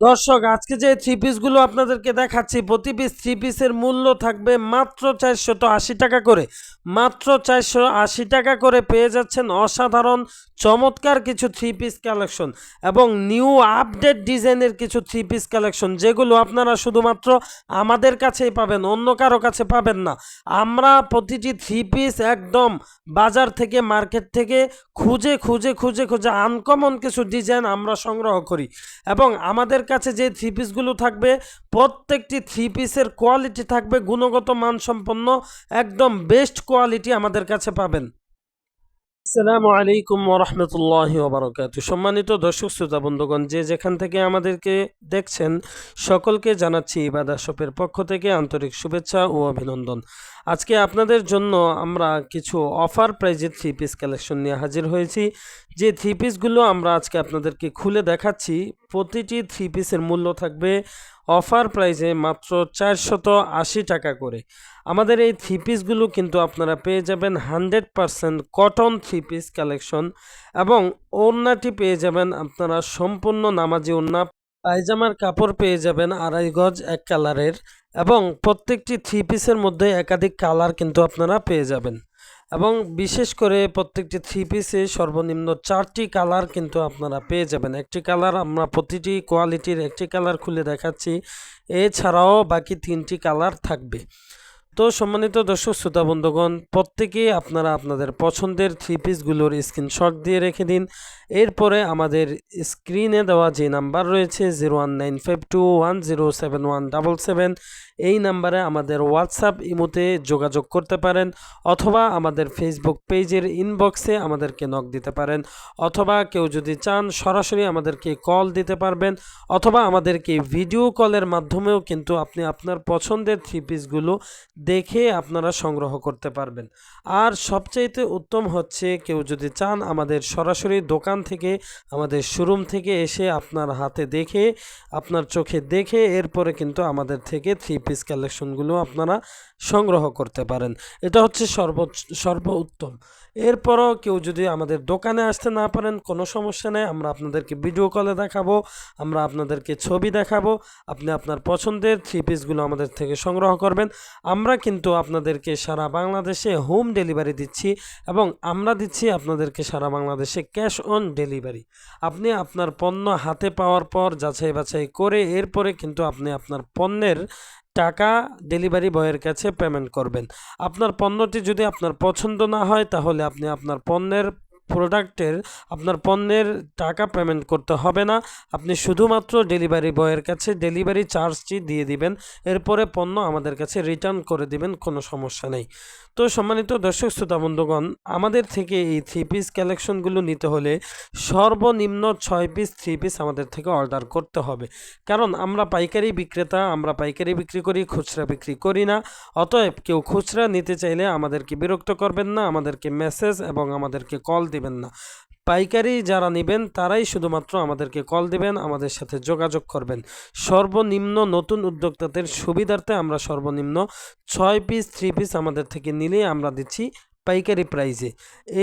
দর্শক, আজকে যে থ্রি পিসগুলো আপনাদেরকে দেখাচ্ছি, প্রতি পিস থ্রি পিসের মূল্য থাকবে মাত্র চারশত আশি টাকা করে। মাত্র চারশো আশি টাকা করে পেয়ে যাচ্ছেন অসাধারণ, চমৎকার কিছু থ্রি পিস কালেকশন এবং নিউ আপডেট ডিজাইনের কিছু থ্রি পিস কালেকশন যেগুলো আপনারা শুধুমাত্র আমাদের কাছেই পাবেন, অন্য কারও কাছে পাবেন না। আমরা প্রতিটি থ্রি পিস একদম বাজার থেকে মার্কেট থেকে খুঁজে খুঁজে খুঁজে খুঁজে আনকমন কিছু ডিজাইন আমরা সংগ্রহ করি এবং আমাদের কাছে যে থ্রি পিসগুলো থাকবে, প্রত্যেকটি থ্রি পিসের কোয়ালিটি থাকবে, গুণগত মানসম্পন্ন, একদম বেস্ট কোয়ালিটি আমাদের কাছে পাবেন। আসসালামু আলাইকুম ওরহমতুল্লাহ ওবরকাত সম্মানিত দর্শক, শ্রোতা, বন্ধুগণ, যে যেখান থেকে আমাদেরকে দেখছেন, সকলকে জানাচ্ছি ইবাদা শপের পক্ষ থেকে আন্তরিক শুভেচ্ছা ও অভিনন্দন। আজকে আপনাদের জন্য আমরা কিছু অফার প্রাইজের থ্রি পিস কালেকশন নিয়ে হাজির হয়েছি। যে থ্রি পিসগুলো আমরা আজকে আপনাদেরকে খুলে দেখাচ্ছি, প্রতিটি থ্রি পিসের মূল্য থাকবে অফার প্রাইসে মাত্র চারশত আশি টাকা করে। আমাদের এই থ্রি পিসগুলো কিন্তু আপনারা পেয়ে যাবেন hundred percent cotton three piece collection এবং ওড়নাটি পেয়ে যাবেন আপনারা সম্পূর্ণ নামাজি ওড়না, পায়জামার কাপড় পেয়ে যাবেন আড়াই গজ এক কালারের এবং প্রত্যেকটি থ্রি পিসের মধ্যে একাধিক কালার কিন্তু আপনারা পেয়ে যাবেন। এবং বিশেষ করে প্রত্যেকটি থ্রি পিসে সর্বনিম্ন চারটি কালার কিন্তু আপনারা পেয়ে যাবেন। একটি কালার আমরা প্রতিটি কোয়ালিটির একটি কালার খুলে দেখাচ্ছি। এছাড়াও বাকি তিনটি কালার থাকবে। তো সম্মানিত দর্শক, শ্রোতা, বন্ধুগণ প্রত্যেকেই আপনারা আপনাদের পছন্দের থ্রি পিসগুলোর স্ক্রিনশট দিয়ে রেখে দিন। এরপরে আমাদের স্ক্রিনে দেওয়া যে নাম্বার রয়েছে zero one nine five two one zero seven one double seven এই নাম্বারে আমাদের হোয়াটসঅ্যাপ ইমোতে যোগাযোগ করতে পারেন অথবা আমাদের ফেসবুক পেজের ইনবক্সে আমাদেরকে নক দিতে পারেন। অথবা কেউ যদি চান, সরাসরি আমাদেরকে কল দিতে পারবেন অথবা আমাদেরকে ভিডিও কলের মাধ্যমেও কিন্তু আপনি আপনার পছন্দের থ্রি পিসগুলো দেখে আপনারা সংগ্রহ করতে পারবেন। আর সবচাইতে উত্তম হচ্ছে কেউ যদি চান আমাদের সরাসরি দোকান থেকে, আমাদের শোরুম থেকে এসে আপনার হাতে দেখে, আপনার চোখে দেখে, এরপরে কিন্তু আমাদের থেকে থ্রি পিস কালেকশনগুলো আপনারা সংগ্রহ করতে পারেন। এটা হচ্ছে সর্ব সর্ব উত্তম এরপরও কেউ যদি আমাদের দোকানে আসতে না পারেন, কোনো সমস্যা নেই। আমরা আপনাদেরকে ভিডিও কলে দেখাবো, আমরা আপনাদেরকে ছবি দেখাবো। আপনি আপনার পছন্দের থ্রি পিসগুলো আমাদের থেকে সংগ্রহ করবেন। আমরা কিন্তু আপনাদেরকে সারা বাংলাদেশে হোম ডেলিভারি দিচ্ছি এবং আমরা দিচ্ছি আপনাদেরকে সারা বাংলাদেশে ক্যাশ অন ডেলিভারি আপনি আপনার পণ্য হাতে পাওয়ার পর যাচাই বাছাই করে এরপরে কিন্তু আপনি আপনার পণ্যের টাকা ডেলিভারি বয়ের কাছে পেমেন্ট করবেন। আপনার পণ্যটি যদি আপনার পছন্দ না হয়, তাহলে আপনি আপনার পণ্যের প্রোডাক্টের আপনার পণ্যের টাকা পেমেন্ট করতে হবে না। আপনি শুধুমাত্র ডেলিভারি বয়ের কাছে ডেলিভারি চার্জটি দিয়ে দিবেন। এরপরে পণ্য আমাদের কাছে রিটার্ন করে দিবেন, কোনো সমস্যা নেই। তো সম্মানিত দর্শক শ্রোতা বন্ধুগণ, আমাদের থেকে এই থ্রি পিস কালেকশনগুলো নিতে হলে সর্বনিম্ন ছয় পিস থ্রি পিস আমাদের থেকে অর্ডার করতে হবে। কারণ আমরা পাইকারি বিক্রেতা, আমরা পাইকারি বিক্রি করি, খুচরা বিক্রি করি না। অতএব কেউ খুচরা নিতে চাইলে আমাদেরকে বিরক্ত করবেন না, আমাদেরকে মেসেজ এবং আমাদেরকে কল দিবেন না। পাইকারি যারা নেবেন, তারাই শুধুমাত্র আমাদেরকে কল দিবেন, আমাদের সাথে যোগাযোগ করবেন। সর্বনিম্ন নতুন উদ্যোক্তাদের সুবিধার্থে আমরা সর্বনিম্ন ছয় পিস থ্রি পিস আমাদের থেকে নিলেই আমরা দিচ্ছি পাইকারি প্রাইজে।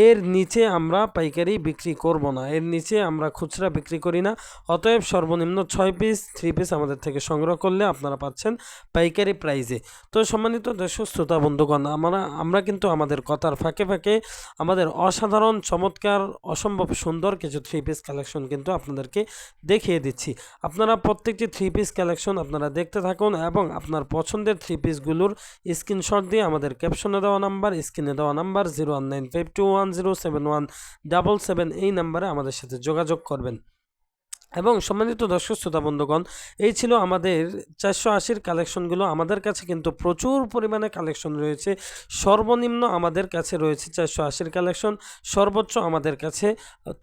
এর নিচে আমরা পাইকারি বিক্রি করব না। এর নিচে আমরা খুচরা বিক্রি করি না। অতএব সর্বনিম্ন ছয় পিস, থ্রি পিস আমাদের থেকে সংগ্রহ করলে আপনারা পাচ্ছেন পাইকারি প্রাইজে। তো সম্মানিত দর্শক, শ্রোতা, বন্ধুগণ, আমরা আমরা কিন্তু আমাদের কথার ফাঁকে ফাঁকে আমাদের অসাধারণ, চমৎকার, অসম্ভব সুন্দর কিছু থ্রি পিস কালেকশন কিন্তু আপনাদেরকে দেখিয়ে দিচ্ছি। আপনারা প্রত্যেকটি থ্রি পিস কালেকশন আপনারা দেখতে থাকুন এবং আপনার পছন্দের থ্রি পিসগুলোর স্ক্রিনশট দিয়ে আমাদের ক্যাপশনে দেওয়া নাম্বার, স্ক্রিনে দেওয়া number zero one nine five two one zero seven one double seven এই নাম্বারে আমাদের সাথে যোগাযোগ করবেন। এবং সম্মানিত দর্শক, শ্রোতা, বন্ধুগণ, এই ছিল আমাদের চারশো আশির কালেকশনগুলো। আমাদের কাছে কিন্তু প্রচুর পরিমাণে কালেকশন রয়েছে। সর্বনিম্ন আমাদের কাছে রয়েছে চারশো আশির কালেকশন। সর্বোচ্চ আমাদের কাছে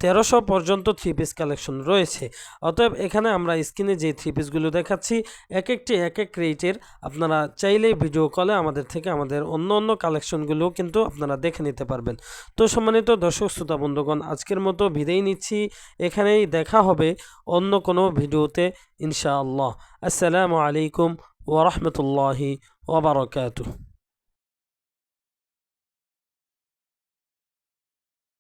তেরোশো পর্যন্ত থ্রি পিস কালেকশন রয়েছে। অতএব এখানে আমরা স্ক্রিনে যে থ্রি পিসগুলো দেখাচ্ছি এক একটি এক এক রেটের আপনারা চাইলেই ভিডিও কলে আমাদের থেকে আমাদের অন্য অন্য কালেকশনগুলো কিন্তু আপনারা দেখে নিতে পারবেন। তো সম্মানিত দর্শক, শ্রোতা, বন্ধুগণ, আজকের মতো বিদায় নিচ্ছি। এখানেই দেখা হবে। অন্য কোনো ভিডিওতে ইনশাআল্লাহ। আসসালামু আলাইকুম ওরহমতুল্লাহি ওবরকাতুহ